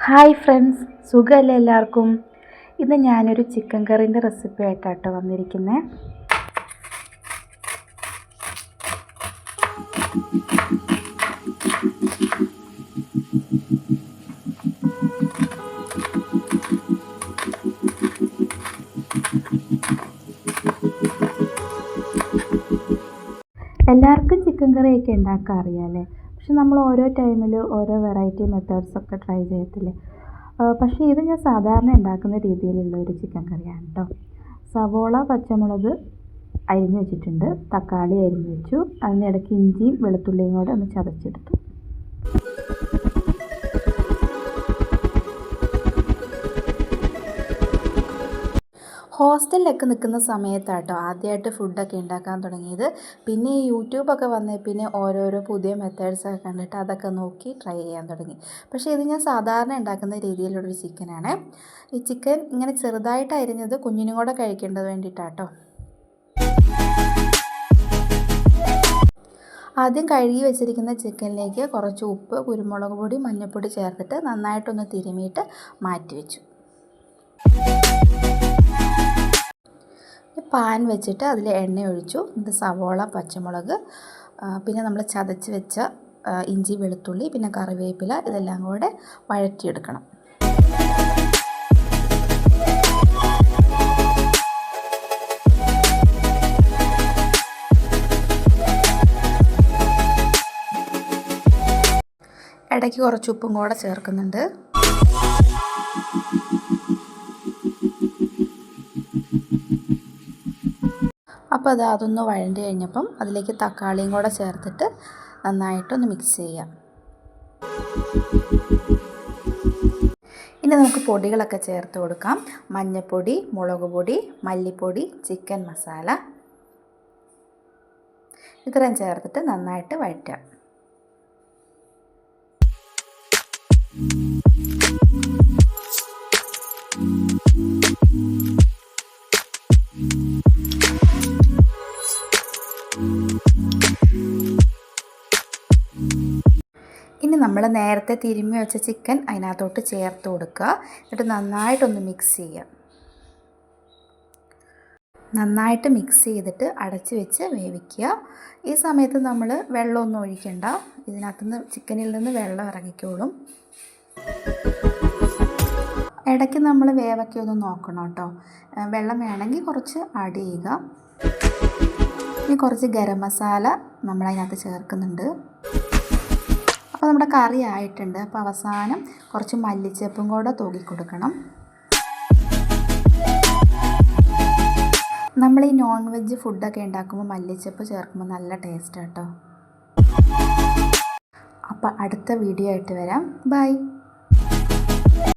Hi friends സുഖമല്ലേ എല്ലാവർക്കും? ഇന്ന് ഞാനൊരു ചിക്കൻ കറീന്റെ റെസിപ്പി ആയിട്ടാട്ടോ വന്നിരിക്കുന്നത് എല്ലാവർക്കും ചിക്കൻ കറിയൊക്കെ ഉണ്ടാക്കാൻ അറിയാമല്ലേ പക്ഷെ നമ്മൾ ഓരോ ടൈമിൽ ഓരോ വെറൈറ്റി മെത്തേഡ്സ് ഒക്കെ ട്രൈ ചെയ്യത്തില്ലേ? പക്ഷേ ഇത് ഞാൻ സാധാരണ ഉണ്ടാക്കുന്ന രീതിയിലുള്ള ഒരു ചിക്കൻ കറിയാണ് കേട്ടോ സവോള പച്ചമുളക് അരിഞ്ഞു വെച്ചിട്ടുണ്ട്. തക്കാളി അരിഞ്ഞു വെച്ചു. അതിനിടയ്ക്ക് ഇഞ്ചിയും വെളുത്തുള്ളിയും കൂടെ ഒന്ന് ചതച്ചെടുത്തു. ഹോസ്റ്റലിലൊക്കെ നിൽക്കുന്ന സമയത്താട്ടോ ആദ്യമായിട്ട് ഫുഡൊക്കെ ഉണ്ടാക്കാൻ തുടങ്ങിയത്. പിന്നെ ഈ യൂട്യൂബൊക്കെ വന്നേ പിന്നെ ഓരോരോ പുതിയ മെത്തേഡ്സൊക്കെ കണ്ടിട്ട് അതൊക്കെ നോക്കി ട്രൈ ചെയ്യാൻ തുടങ്ങി. പക്ഷേ ഇത് ഞാൻ സാധാരണ ഉണ്ടാക്കുന്ന രീതിയിലുള്ളൊരു ചിക്കനാണ്. ഈ ചിക്കൻ ഇങ്ങനെ ചെറുതായിട്ട് അരിഞ്ഞത് കുഞ്ഞിനും കൂടെ കഴിക്കേണ്ടത് വേണ്ടിയിട്ടാട്ടോ. ആദ്യം കഴുകി വെച്ചിരിക്കുന്ന ചിക്കനിലേക്ക് കുറച്ച് ഉപ്പ് കുരുമുളക് പൊടി മഞ്ഞൾപ്പൊടി ചേർത്തിട്ട് നന്നായിട്ടൊന്ന് തിരുമിയിട്ട് മാറ്റി വെച്ചു. പാൻ വെച്ചിട്ട് അതിൽ എണ്ണ ഒഴിച്ചു എന്നിട്ട് സവോള പച്ചമുളക് പിന്നെ നമ്മൾ ചതച്ച് വെച്ച ഇഞ്ചി വെളുത്തുള്ളി പിന്നെ കറിവേപ്പില ഇതെല്ലാം കൂടെ വഴറ്റിയെടുക്കണം. ഇടയ്ക്ക് കുറച്ച് ഉപ്പും കൂടെ ചേർക്കുന്നുണ്ട്. അപ്പോൾ അത് അതൊന്ന് വഴണ്ടി കഴിഞ്ഞപ്പം അതിലേക്ക് തക്കാളിയും കൂടെ ചേർത്തിട്ട് നന്നായിട്ടൊന്ന് മിക്സ് ചെയ്യാം. ഇനി നമുക്ക് പൊടികളൊക്കെ ചേർത്ത് കൊടുക്കാം. മഞ്ഞൾപ്പൊടി മുളക് പൊടി മല്ലിപ്പൊടി ചിക്കൻ മസാല ഇത്രയും ചേർത്തിട്ട് നന്നായിട്ട് വഴറ്റാം. ഇനി നമ്മൾ നേരത്തെ തിരുമ്മി വെച്ച ചിക്കൻ അതിനകത്തോട്ട് ചേർത്ത് കൊടുക്കുക. എന്നിട്ട് നന്നായിട്ടൊന്ന് മിക്സ് ചെയ്യുക. നന്നായിട്ട് മിക്സ് ചെയ്തിട്ട് അടച്ച് വെച്ച് വേവിക്കുക. ഈ സമയത്ത് നമ്മൾ വെള്ളമൊന്നും ഒഴിക്കണ്ട. ഇതിനകത്ത് നിന്ന് ചിക്കനിൽ നിന്ന് വെള്ളം ഇറങ്ങിക്കോളും. ഇടയ്ക്ക് നമ്മൾ വേവൊക്കെ ഒന്ന് നോക്കണം കേട്ടോ. വെള്ളം വേണമെങ്കിൽ കുറച്ച് ആഡ് ചെയ്യുക. ഇനി കുറച്ച് ഗരം മസാല നമ്മൾ അതിനകത്ത് ചേർക്കുന്നുണ്ട്. അപ്പോൾ നമ്മുടെ കറി ആയിട്ടുണ്ട്. അപ്പോൾ അവസാനം കുറച്ച് മല്ലിച്ചപ്പും കൂടെ തൂക്കി കൊടുക്കണം. നമ്മൾ ഈ നോൺ വെജ് ഫുഡൊക്കെ ഉണ്ടാക്കുമ്പോൾ മല്ലിച്ചപ്പ് ചേർക്കുമ്പോൾ നല്ല ടേസ്റ്റ് കേട്ടോ അപ്പോൾ അടുത്ത വീഡിയോ ആയിട്ട് വരാം. ബൈ